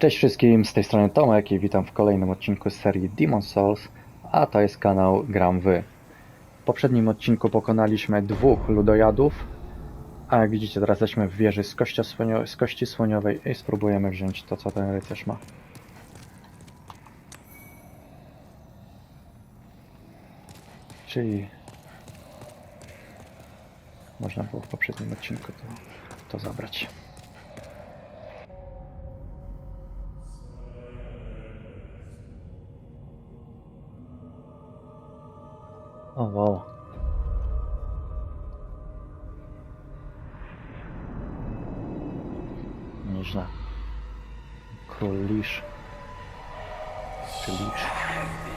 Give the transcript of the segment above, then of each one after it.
Cześć wszystkim, z tej strony Tomek i witam w kolejnym odcinku z serii Demon Souls, a to jest kanał Gram Wy. W poprzednim odcinku pokonaliśmy dwóch ludojadów, a jak widzicie teraz jesteśmy w wieży z, słonio- z kości słoniowej i spróbujemy wziąć to co ten rycerz ma. Czyli można było w poprzednim odcinku to, to zabrać. O, wow. Nieźle. Król Lisz. Lisz?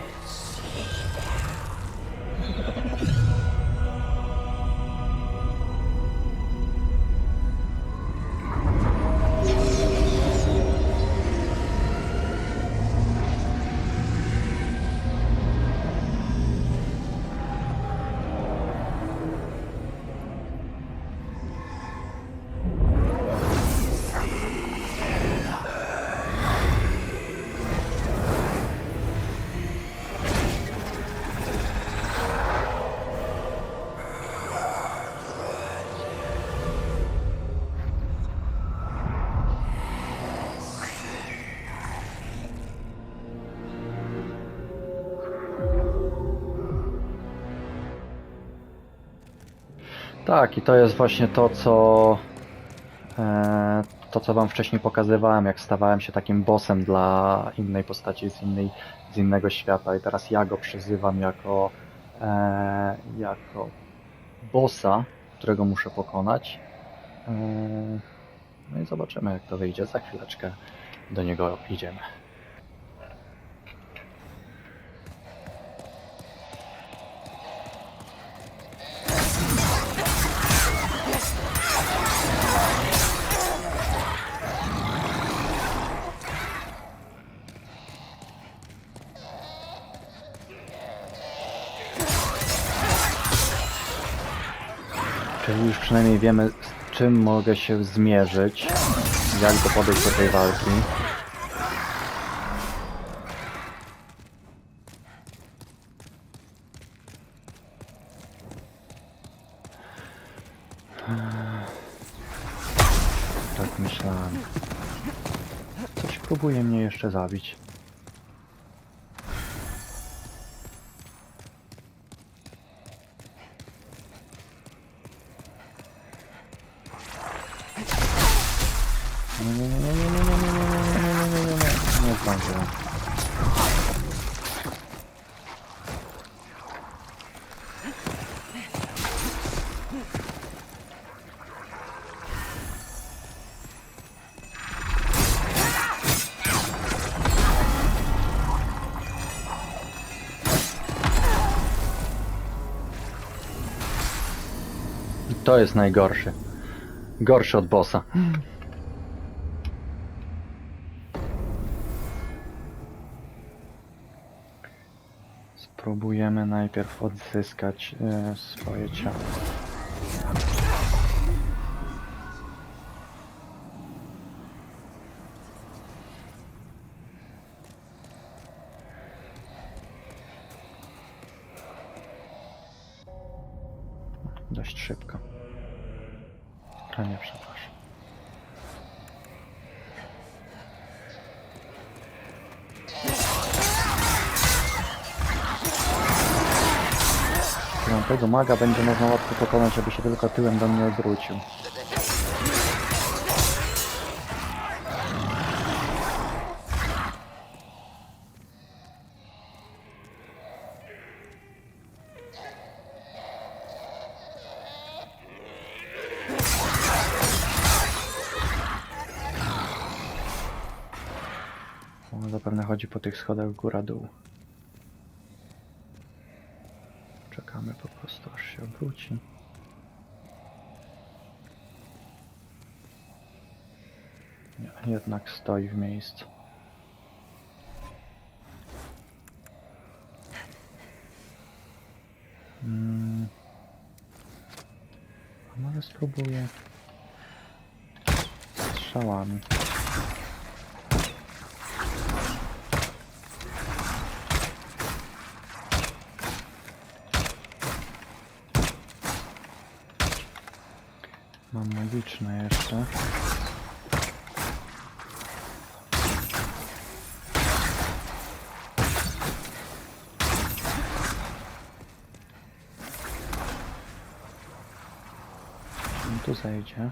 Tak, i to jest właśnie to, co. E, to, co Wam wcześniej pokazywałem, jak stawałem się takim bossem dla innej postaci z, innej, z innego świata, i teraz ja go przyzywam jako, e, jako bossa, którego muszę pokonać. E, no i zobaczymy, jak to wyjdzie. Za chwileczkę do niego idziemy. Wiemy, z czym mogę się zmierzyć, jak do podejść do tej walki. Tak myślałem. Coś próbuje mnie jeszcze zabić. To jest najgorszy. Gorszy od bossa. Spróbujemy najpierw odzyskać e, swoje ciało. Piątego maga będzie można łatwo pokonać, żeby się tylko tyłem do mnie odwrócił. Zapewne chodzi po tych schodach góra-dół. Czekamy po prostu aż się obróci. Jednak stoi w miejscu. Mm. A może spróbuję strzałami. Liczne jeszcze. On tu zejdzie.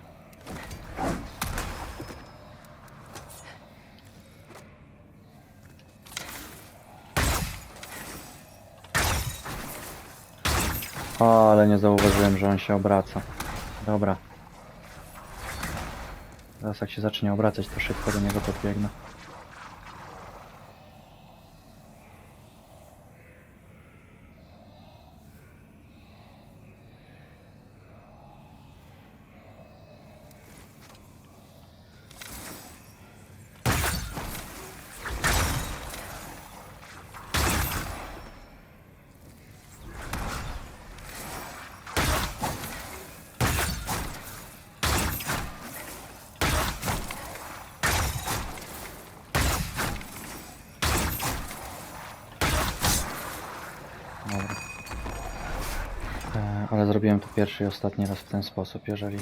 O, ale nie zauważyłem, że on się obraca. Dobra. Teraz jak się zacznie obracać, to szybko do niego podbiegnę. Dobra. Ale zrobiłem to pierwszy i ostatni raz w ten sposób, jeżeli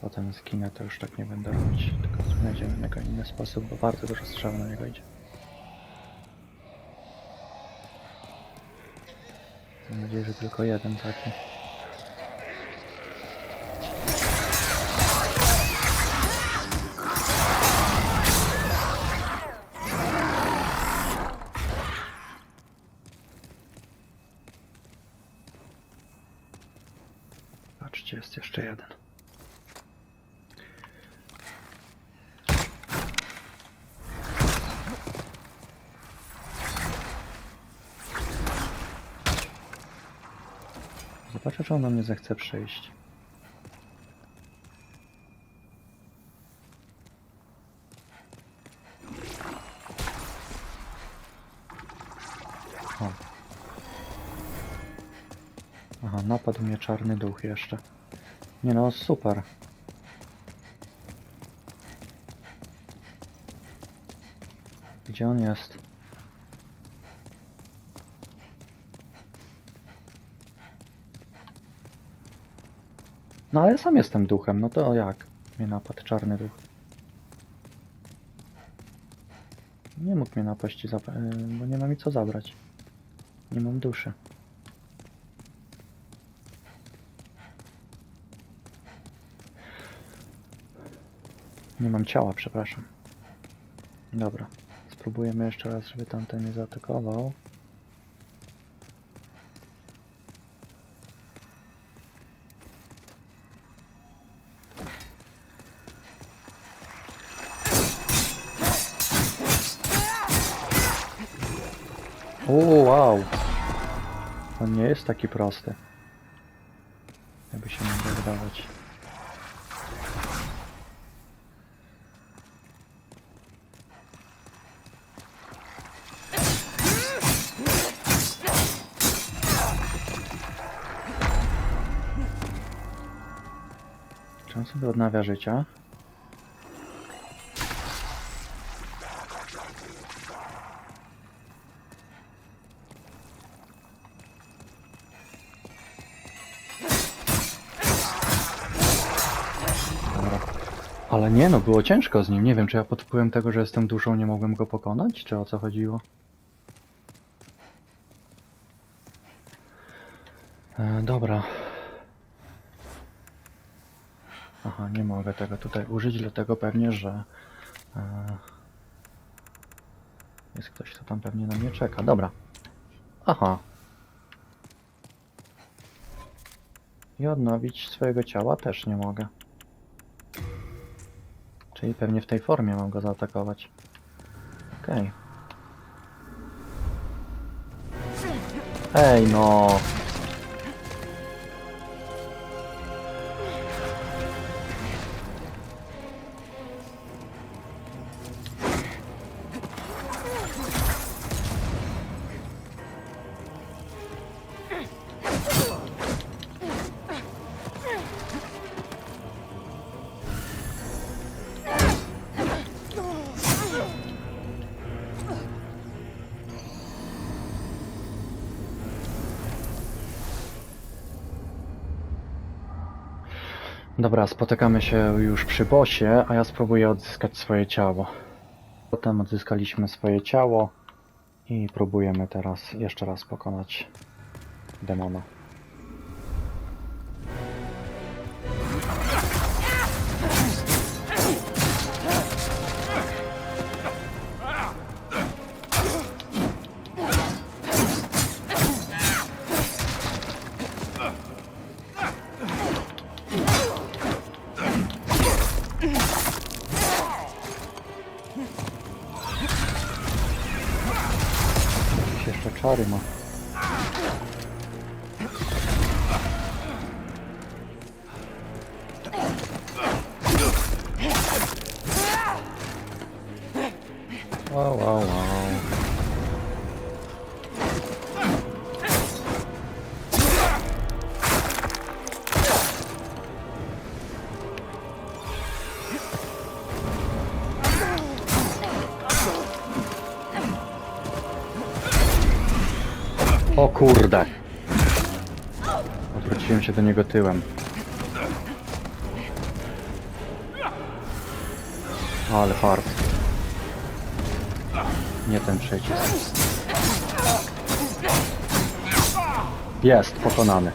potem zginę, to już tak nie będę robić, tylko znajdziemy na inny sposób, bo bardzo dużo strzał na niego idzie. Mam nadzieję, że tylko jeden taki. Zobaczę, czy on mnie zechce przyjść. O. Aha, napadł mnie czarny duch jeszcze. Nie no, super. Gdzie on jest? No ale sam jestem duchem, no to jak? Mnie napadł czarny duch. Nie mógł mnie napaść, yy, bo nie ma mi co zabrać. Nie mam duszy. Nie mam ciała, przepraszam. Dobra. Spróbujemy jeszcze raz, żeby tamten nie zaatakował. Jest taki prosty. Jakby się wydawać. Czy on sobie odnawia życia? No, było ciężko z nim. Nie wiem, czy ja pod wpływem tego, że jestem duszą, nie mogłem go pokonać, czy o co chodziło? E, dobra. Aha, nie mogę tego tutaj użyć, dlatego pewnie, że e, jest ktoś, kto tam pewnie na mnie czeka. Dobra. Aha. I odnowić swojego ciała też nie mogę. Czyli pewnie w tej formie mam go zaatakować. Okej. Ej no! Dobra, spotykamy się już przy bosie, a ja spróbuję odzyskać swoje ciało. Potem odzyskaliśmy swoje ciało i próbujemy teraz jeszcze raz pokonać demona. Jeszcze czary ma. Wow, wow, wow. O kurde! Odwróciłem się do niego tyłem. Ale fart. Nie ten przycisk. Jest, pokonany.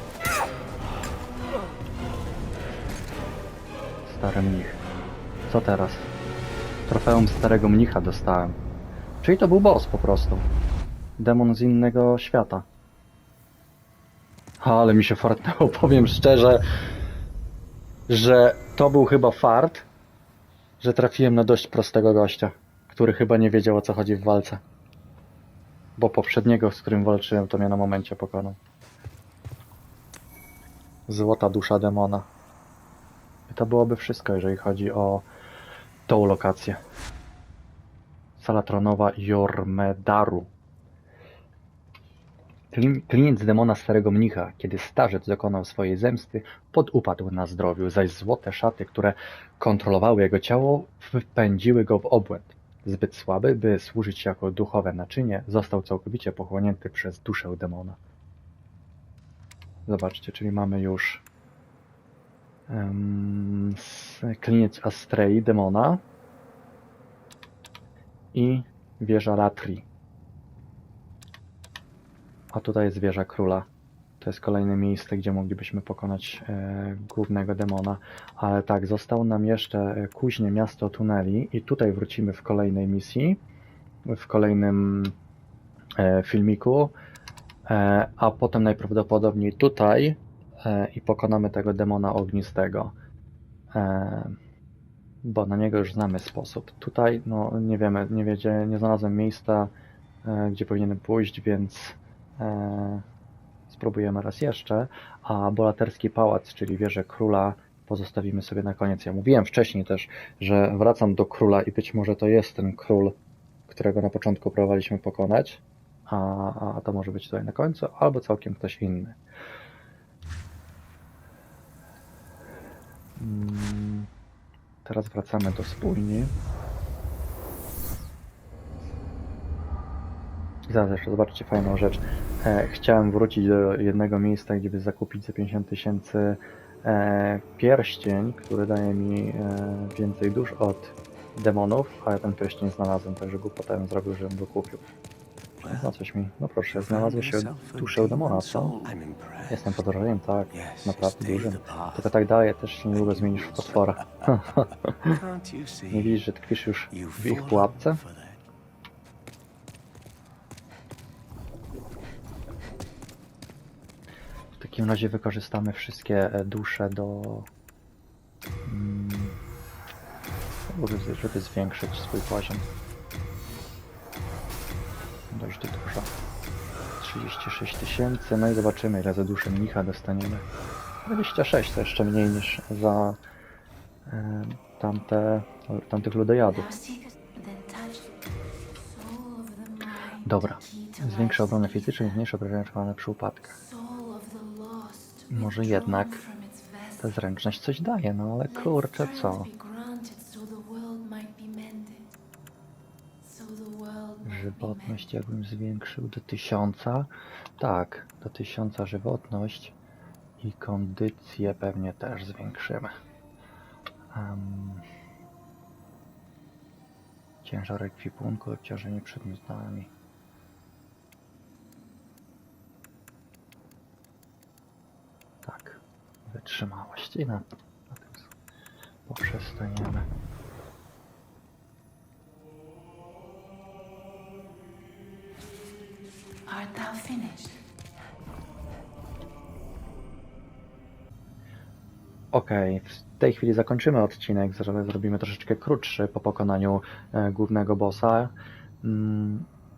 Stary mnich. Co teraz? Trofeum starego mnicha dostałem. Czyli to był boss po prostu. Demon z innego świata. Ale mi się fartnęło, powiem szczerze, że to był chyba fart, że trafiłem na dość prostego gościa, który chyba nie wiedział o co chodzi w walce. Bo poprzedniego, z którym walczyłem, to mnie na momencie pokonał. Złota dusza demona. I to byłoby wszystko, jeżeli chodzi o tą lokację. Sala tronowa Jormedaru. Klin- Klient demona starego mnicha, kiedy starzec dokonał swojej zemsty, podupadł na zdrowiu, zaś złote szaty, które kontrolowały jego ciało, wpędziły go w obłęd. Zbyt słaby, by służyć jako duchowe naczynie, został całkowicie pochłonięty przez duszę demona. Zobaczcie, czyli mamy już um, kliniec Astrei, demona i wieża Latri. A tutaj jest wieża króla. To jest kolejne miejsce, gdzie moglibyśmy pokonać e, głównego demona. Ale tak, zostało nam jeszcze e, kuźnie miasto tuneli i tutaj wrócimy w kolejnej misji, w kolejnym e, filmiku, e, a potem najprawdopodobniej tutaj e, i pokonamy tego demona ognistego. E, bo na niego już znamy sposób. Tutaj, no nie wiemy, nie wiedzie, nie znalazłem miejsca, e, gdzie powinienem pójść, więc spróbujemy raz jeszcze. A Bolaterski Pałac, czyli wieżę króla, pozostawimy sobie na koniec. Ja mówiłem wcześniej też, że wracam do króla i być może to jest ten król, którego na początku próbowaliśmy pokonać, a, a to może być tutaj na końcu, albo całkiem ktoś inny. Mm. Teraz wracamy do spójni. Zaraz jeszcze zobaczcie fajną rzecz. E, chciałem wrócić do jednego miejsca, gdzie by zakupić za 50 tysięcy e, pierścień, który daje mi e, więcej dusz od demonów, ale ten pierścień znalazłem, także potem zrobił, żebym go kupił. No coś mi, no proszę, znalazły się dusze demona, co? Jestem podróżujem, tak, naprawdę dużym. Tylko tak dalej też się niedługo zmienisz w potwora. Nie widzisz, że tkwisz już w ich pułapce? W takim razie wykorzystamy wszystkie e, dusze do... Mm, żeby, zwiększyć swój poziom. Dość dużo. 36 tysięcy, no i zobaczymy ile za duszę mnicha dostaniemy. 26 to jeszcze mniej niż za e, tamte, tamtych ludojadów. Dobra, zwiększa obronę fizyczną i zmniejsza obrażenia przy upadkach. Może jednak ta zręczność coś daje, no ale kurczę co? Żywotność jakbym zwiększył do tysiąca. Tak, do tysiąca żywotność i kondycję pewnie też zwiększymy. Em, ciężar ekwipunku, obciążenie przedmiotami. Tak, wytrzymałość i na, na tym poprzestaniemy. Art thou finished? Okej, w tej chwili zakończymy odcinek, zro- zrobimy troszeczkę krótszy po pokonaniu e, głównego bossa.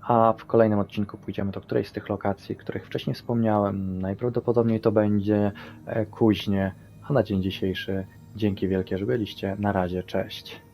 A w kolejnym odcinku pójdziemy do którejś z tych lokacji, których wcześniej wspomniałem. Najprawdopodobniej to będzie e, Kuźnie, a na dzień dzisiejszy dzięki wielkie, że byliście. Na razie, cześć.